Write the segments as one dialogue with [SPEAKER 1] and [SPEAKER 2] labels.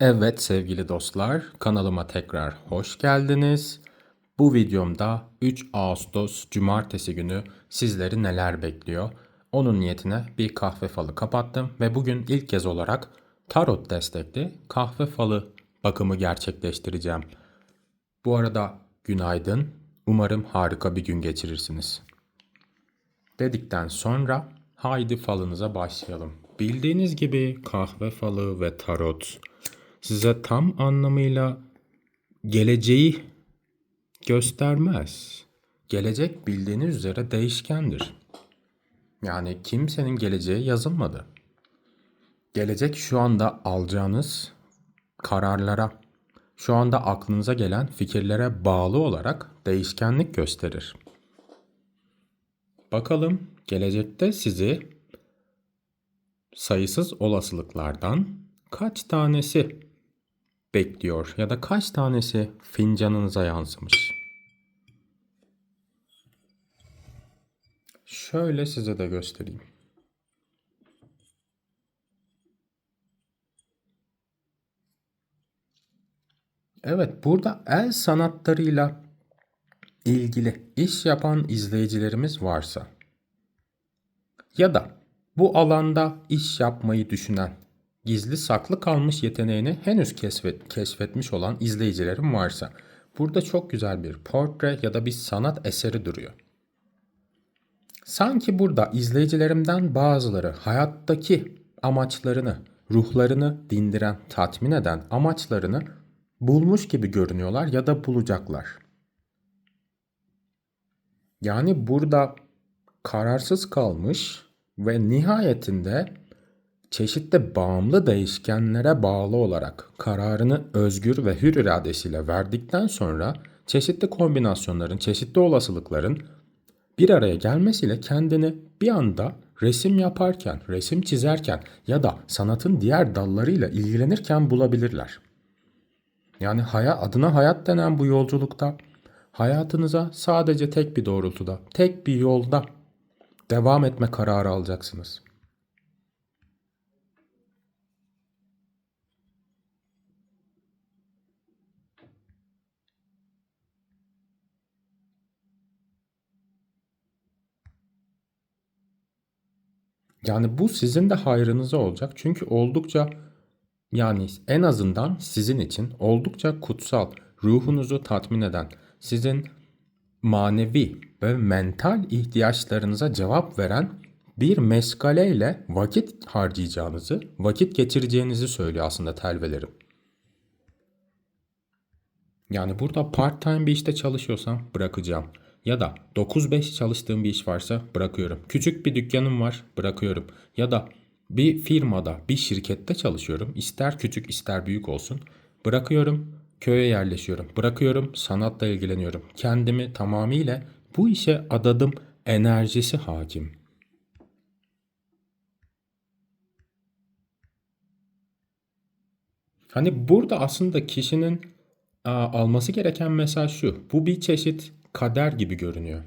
[SPEAKER 1] Evet sevgili dostlar, kanalıma tekrar hoş geldiniz. Bu videomda 3 Ağustos Cumartesi günü sizleri neler bekliyor? Onun niyetine bir kahve falı kapattım ve bugün ilk kez olarak tarot destekli kahve falı bakımı gerçekleştireceğim. Bu arada günaydın. Umarım harika bir gün geçirirsiniz. Dedikten sonra haydi falınıza başlayalım. Bildiğiniz gibi kahve falı ve tarot size tam anlamıyla geleceği göstermez. Gelecek bildiğiniz üzere değişkendir. Yani kimsenin geleceği yazılmadı. Gelecek şu anda alacağınız kararlara, şu anda aklınıza gelen fikirlere bağlı olarak değişkenlik gösterir. Bakalım gelecekte sizi sayısız olasılıklardan kaç tanesi bekliyor ya da kaç tanesi fincanınıza yansımış? Şöyle size de göstereyim. Evet, burada el sanatlarıyla ilgili iş yapan izleyicilerimiz varsa ya da bu alanda iş yapmayı düşünen, gizli saklı kalmış yeteneğini henüz keşfet, keşfetmiş olan izleyicilerim varsa burada çok güzel bir portre ya da bir sanat eseri duruyor. Sanki burada izleyicilerimden bazıları hayattaki amaçlarını, ruhlarını dindiren, tatmin eden amaçlarını bulmuş gibi görünüyorlar ya da bulacaklar. Yani burada kararsız kalmış ve nihayetinde çeşitli bağımlı değişkenlere bağlı olarak kararını özgür ve hür iradesiyle verdikten sonra çeşitli kombinasyonların, çeşitli olasılıkların bir araya gelmesiyle kendini bir anda resim yaparken, resim çizerken ya da sanatın diğer dallarıyla ilgilenirken bulabilirler. Yani hayat, adına hayat denen bu yolculukta hayatınıza sadece tek bir doğrultuda, tek bir yolda devam etme kararı alacaksınız. Yani bu sizin de hayrınıza olacak. Çünkü oldukça yani en azından sizin için oldukça kutsal, ruhunuzu tatmin eden, sizin manevi ve mental ihtiyaçlarınıza cevap veren bir meskaleyle vakit harcayacağınızı, vakit geçireceğinizi söylüyor aslında telvelerim. Yani burada part time bir işte çalışıyorsam bırakacağım. Ya da 9-5 çalıştığım bir iş varsa bırakıyorum. Küçük bir dükkanım var bırakıyorum. Ya da bir firmada, bir şirkette çalışıyorum. İster küçük ister büyük olsun. Bırakıyorum, köye yerleşiyorum. Bırakıyorum, sanatla ilgileniyorum. Kendimi tamamıyla bu işe adadım enerjisi hakim. Hani burada aslında kişinin alması gereken mesaj şu. Bu bir çeşit kader gibi görünüyor.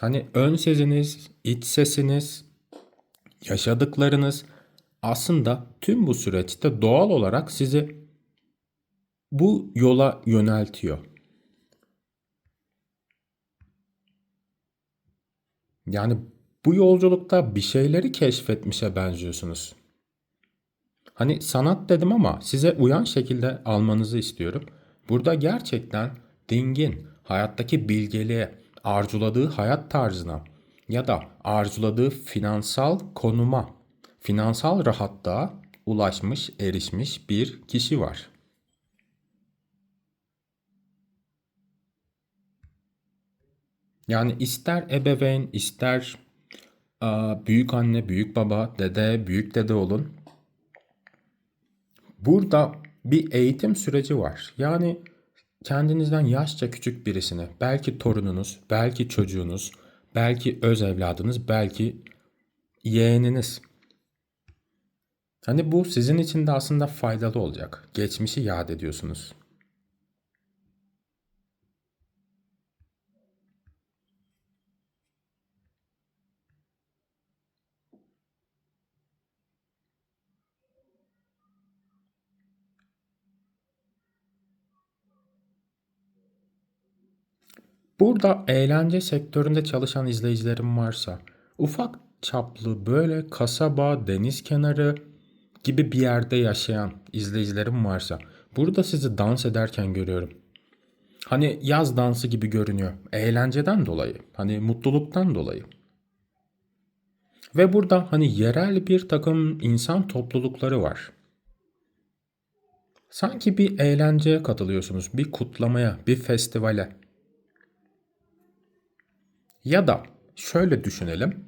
[SPEAKER 1] Hani ön seziniz, iç sesiniz, yaşadıklarınız aslında tüm bu süreçte doğal olarak sizi bu yola yöneltiyor. Yani bu yolculukta bir şeyleri keşfetmişe benziyorsunuz. Hani sanat dedim ama size uyan şekilde almanızı istiyorum. Burada gerçekten dingin, hayattaki bilgeliğe, arzuladığı hayat tarzına ya da arzuladığı finansal konuma, finansal rahatlığa ulaşmış, erişmiş bir kişi var. Yani ister ebeveyn, ister büyük anne, büyük baba, dede, büyük dede olun. Burada bir eğitim süreci var. Yani kendinizden yaşça küçük birisini, belki torununuz, belki çocuğunuz, belki öz evladınız, belki yeğeniniz. Hani bu sizin için de aslında faydalı olacak. Geçmişi yad ediyorsunuz. Burada eğlence sektöründe çalışan izleyicilerim varsa, ufak çaplı böyle kasaba, deniz kenarı gibi bir yerde yaşayan izleyicilerim varsa, burada sizi dans ederken görüyorum. Hani yaz dansı gibi görünüyor. Eğlenceden dolayı, hani mutluluktan dolayı. Ve burada hani yerel bir takım insan toplulukları var. Sanki bir eğlenceye katılıyorsunuz, bir kutlamaya, bir festivale. Ya da şöyle düşünelim.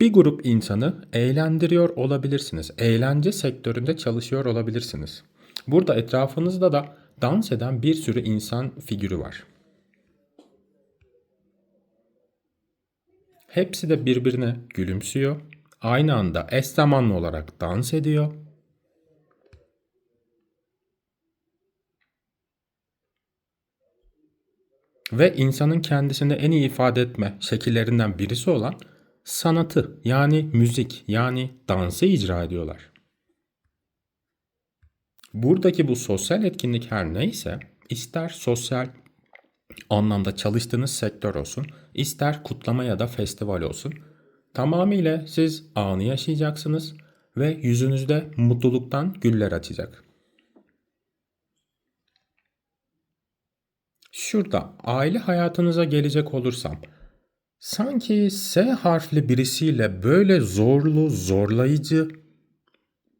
[SPEAKER 1] Bir grup insanı eğlendiriyor olabilirsiniz. Eğlence sektöründe çalışıyor olabilirsiniz. Burada etrafınızda da dans eden bir sürü insan figürü var. Hepsi de birbirine gülümsüyor. Aynı anda eş zamanlı olarak dans ediyor. Ve insanın kendisini en iyi ifade etme şekillerinden birisi olan sanatı yani müzik yani dansı icra ediyorlar. Buradaki bu sosyal etkinlik her neyse ister sosyal anlamda çalıştığınız sektör olsun, ister kutlama ya da festival olsun tamamıyla siz anı yaşayacaksınız ve yüzünüzde mutluluktan güller açacak. Şurada aile hayatınıza gelecek olursam sanki S harfli birisiyle böyle zorlu, zorlayıcı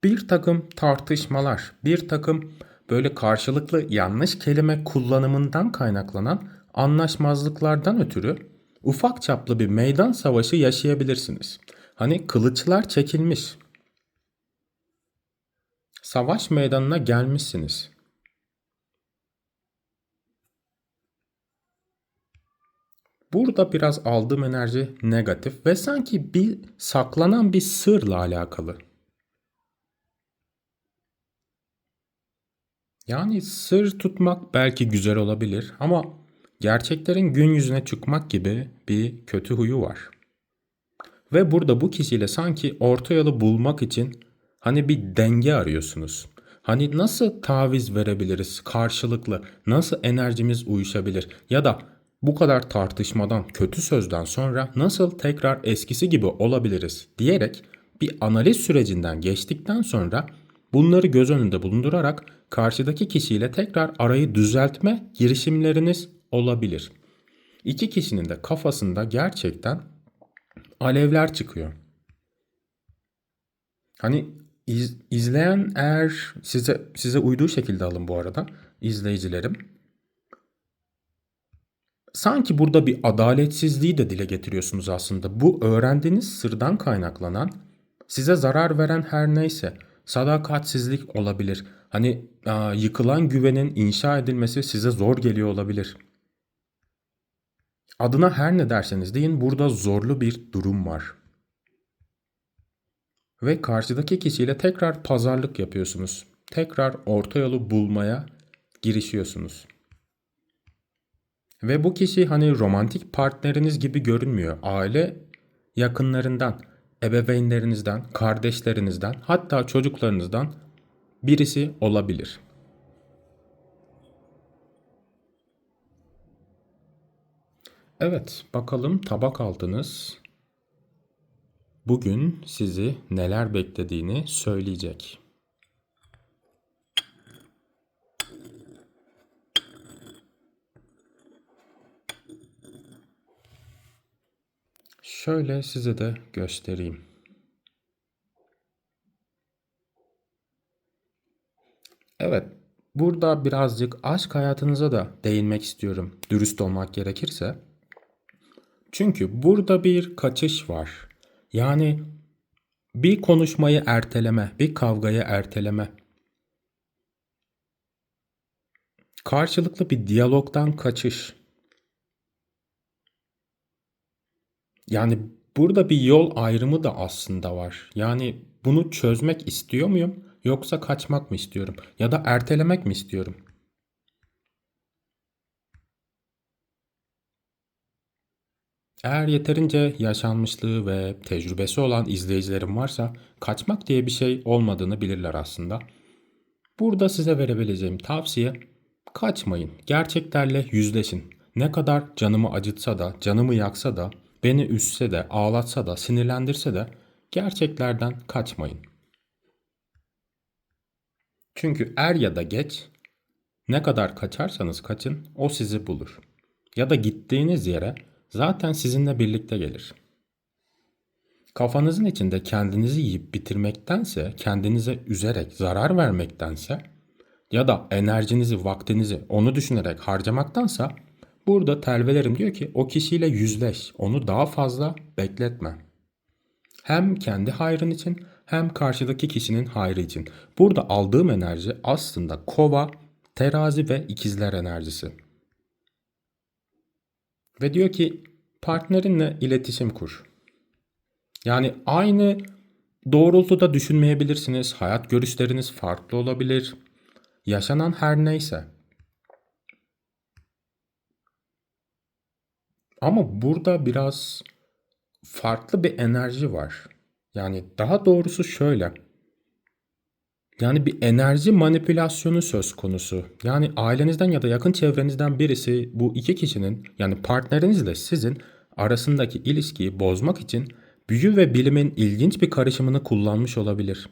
[SPEAKER 1] bir takım tartışmalar, bir takım böyle karşılıklı yanlış kelime kullanımından kaynaklanan anlaşmazlıklardan ötürü ufak çaplı bir meydan savaşı yaşayabilirsiniz. Hani kılıçlar çekilmiş. Savaş meydanına gelmişsiniz. Burada biraz aldığım enerji negatif ve sanki bir saklanan bir sırla alakalı. Yani sır tutmak belki güzel olabilir ama gerçeklerin gün yüzüne çıkmak gibi bir kötü huyu var. Ve burada bu kişiyle sanki orta yolu bulmak için hani bir denge arıyorsunuz. Hani nasıl taviz verebiliriz karşılıklı, nasıl enerjimiz uyuşabilir ya da bu kadar tartışmadan, kötü sözden sonra nasıl tekrar eskisi gibi olabiliriz diyerek bir analiz sürecinden geçtikten sonra bunları göz önünde bulundurarak karşıdaki kişiyle tekrar arayı düzeltme girişimleriniz olabilir. İki kişinin de kafasında gerçekten alevler çıkıyor. Hani iz, izleyen eğer size size uyduğu şekilde alın bu arada izleyicilerim sanki burada bir adaletsizliği de dile getiriyorsunuz aslında. Bu öğrendiğiniz sırdan kaynaklanan size zarar veren her neyse sadakatsizlik olabilir. Hani yıkılan güvenin inşa edilmesi size zor geliyor olabilir. Adına her ne derseniz deyin burada zorlu bir durum var. Ve karşıdaki kişiyle tekrar pazarlık yapıyorsunuz. Tekrar orta yolu bulmaya girişiyorsunuz. Ve bu kişi hani romantik partneriniz gibi görünmüyor. Aile yakınlarından, ebeveynlerinizden, kardeşlerinizden, hatta çocuklarınızdan birisi olabilir. Evet, bakalım tabak altınız bugün sizi neler beklediğini söyleyecek. Şöyle size de göstereyim. Evet, burada birazcık aşk hayatınıza da değinmek istiyorum dürüst olmak gerekirse. Çünkü burada bir kaçış var. Yani bir konuşmayı erteleme, bir kavgayı erteleme. Karşılıklı bir diyalogdan kaçış. Yani burada bir yol ayrımı da aslında var. Yani bunu çözmek istiyor muyum yoksa kaçmak mı istiyorum ya da ertelemek mi istiyorum? Eğer yeterince yaşanmışlığı ve tecrübesi olan izleyicilerim varsa kaçmak diye bir şey olmadığını bilirler aslında. Burada size verebileceğim tavsiye kaçmayın. Gerçeklerle yüzleşin. ne kadar canımı acıtsa da, canımı yaksa da, beni üzse de, ağlatsa da, sinirlendirse de gerçeklerden kaçmayın. Çünkü er ya da geç ne kadar kaçarsanız kaçın o sizi bulur. Ya da gittiğiniz yere zaten sizinle birlikte gelir. Kafanızın içinde kendinizi yiyip bitirmektense, kendinize üzerek zarar vermektense ya da enerjinizi, vaktinizi onu düşünerek harcamaktansa burada telvelerim diyor ki o kişiyle yüzleş, onu daha fazla bekletme. Hem kendi hayrın için hem karşıdaki kişinin hayrı için. Burada aldığım enerji aslında kova, terazi ve ikizler enerjisi. Ve diyor ki partnerinle iletişim kur. Yani aynı doğrultuda düşünmeyebilirsiniz. Hayat görüşleriniz farklı olabilir. Yaşanan her neyse. Ama burada biraz farklı bir enerji var. Yani daha doğrusu şöyle. Yani bir enerji manipülasyonu söz konusu. Yani ailenizden ya da yakın çevrenizden birisi bu iki kişinin yani partnerinizle sizin arasındaki ilişkiyi bozmak için büyü ve bilimin ilginç bir karışımını kullanmış olabilir.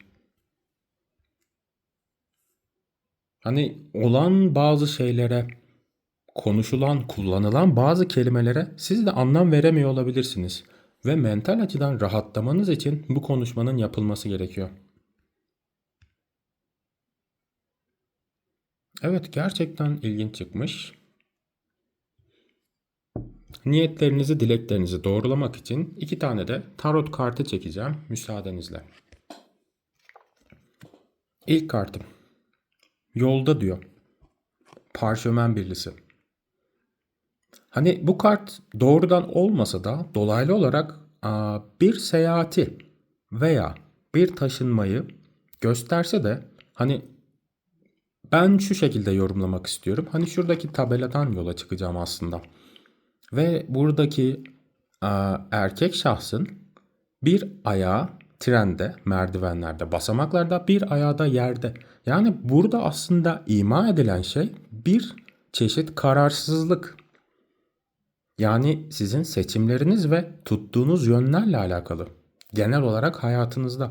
[SPEAKER 1] Hani olan bazı şeylere, konuşulan, kullanılan bazı kelimelere siz de anlam veremiyor olabilirsiniz ve mental açıdan rahatlamanız için bu konuşmanın yapılması gerekiyor. Evet gerçekten ilginç çıkmış. Niyetlerinizi, dileklerinizi doğrulamak için iki tane de tarot kartı çekeceğim müsaadenizle. İlk kartım. Yolda diyor. Parşömen birlisi. Hani bu kart doğrudan olmasa da dolaylı olarak bir seyahati veya bir taşınmayı gösterse de hani ben şu şekilde yorumlamak istiyorum. Hani şuradaki tabeladan yola çıkacağım aslında. Ve buradaki erkek şahsın bir ayağı trende, merdivenlerde, basamaklarda, bir ayağı da yerde. Yani burada aslında ima edilen şey bir çeşit kararsızlık. Yani sizin seçimleriniz ve tuttuğunuz yönlerle alakalı. Genel olarak hayatınızda.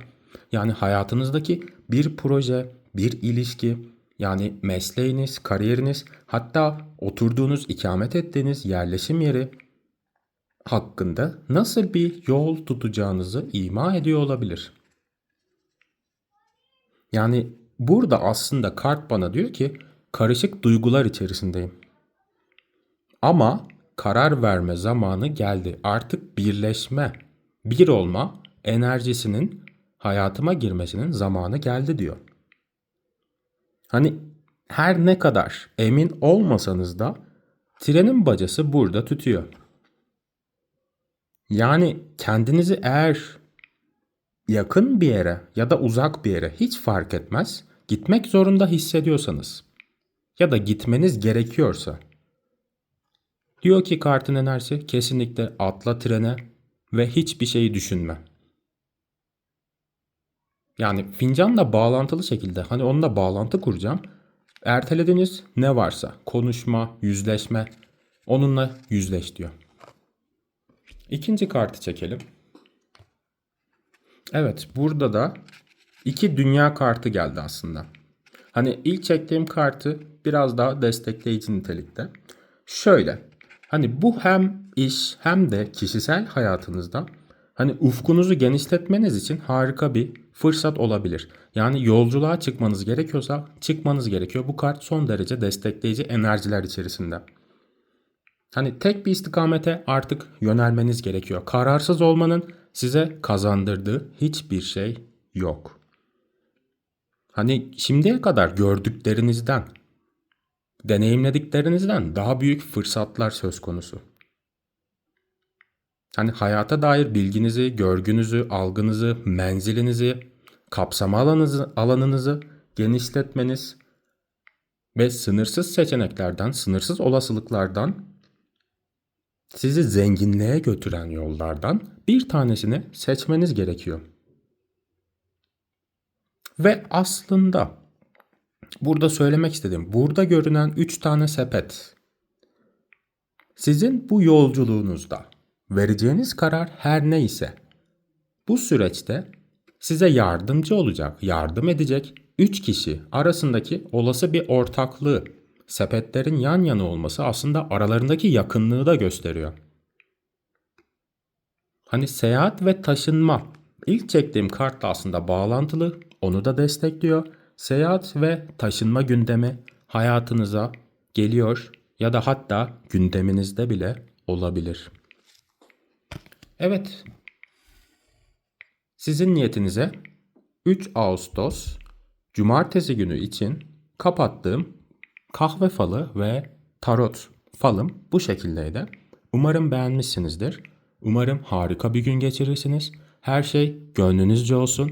[SPEAKER 1] Yani hayatınızdaki bir proje, bir ilişki, yani mesleğiniz, kariyeriniz, hatta oturduğunuz, ikamet ettiğiniz yerleşim yeri hakkında nasıl bir yol tutacağınızı ima ediyor olabilir. Yani burada aslında kart bana diyor ki karışık duygular içerisindeyim. Ama karar verme zamanı geldi. Artık birleşme, bir olma enerjisinin hayatıma girmesinin zamanı geldi diyor. Hani her ne kadar emin olmasanız da trenin bacası burada tutuyor. Yani kendinizi eğer yakın bir yere ya da uzak bir yere hiç fark etmez gitmek zorunda hissediyorsanız ya da gitmeniz gerekiyorsa diyor ki kartın enerjisi kesinlikle atla trene ve hiçbir şeyi düşünme. Yani fincanla bağlantılı şekilde hani onunla bağlantı kuracağım. Ertelediğiniz ne varsa konuşma, yüzleşme onunla yüzleş diyor. İkinci kartı çekelim. Evet burada da iki dünya kartı geldi aslında. Hani ilk çektiğim kartı biraz daha destekleyici nitelikte. Şöyle hani bu hem iş hem de kişisel hayatınızda hani ufkunuzu genişletmeniz için harika bir fırsat olabilir. Yani yolculuğa çıkmanız gerekiyorsa çıkmanız gerekiyor. Bu kart son derece destekleyici enerjiler içerisinde. Hani tek bir istikamete artık yönelmeniz gerekiyor. Kararsız olmanın size kazandırdığı hiçbir şey yok. Hani şimdiye kadar gördüklerinizden, deneyimlediklerinizden daha büyük fırsatlar söz konusu. Hani hayata dair bilginizi, görgünüzü, algınızı, menzilinizi, kapsama alanınızı, alanınızı genişletmeniz ve sınırsız seçeneklerden, sınırsız olasılıklardan sizi zenginliğe götüren yollardan bir tanesini seçmeniz gerekiyor. Ve aslında burada söylemek istedim. Burada görünen 3 tane sepet. Sizin bu yolculuğunuzda vereceğiniz karar her neyse bu süreçte size yardımcı olacak, yardım edecek 3 kişi arasındaki olası bir ortaklığı, sepetlerin yan yana olması aslında aralarındaki yakınlığı da gösteriyor. Hani seyahat ve taşınma. İlk çektiğim kart da aslında bağlantılı. Onu da destekliyor. Seyahat ve taşınma gündemi hayatınıza geliyor ya da hatta gündeminizde bile olabilir. Evet. Sizin niyetinize 3 Ağustos Cumartesi günü için kapattığım kahve falı ve tarot falım bu şekildeydi. Umarım beğenmişsinizdir. Umarım harika bir gün geçirirsiniz. Her şey gönlünüzce olsun.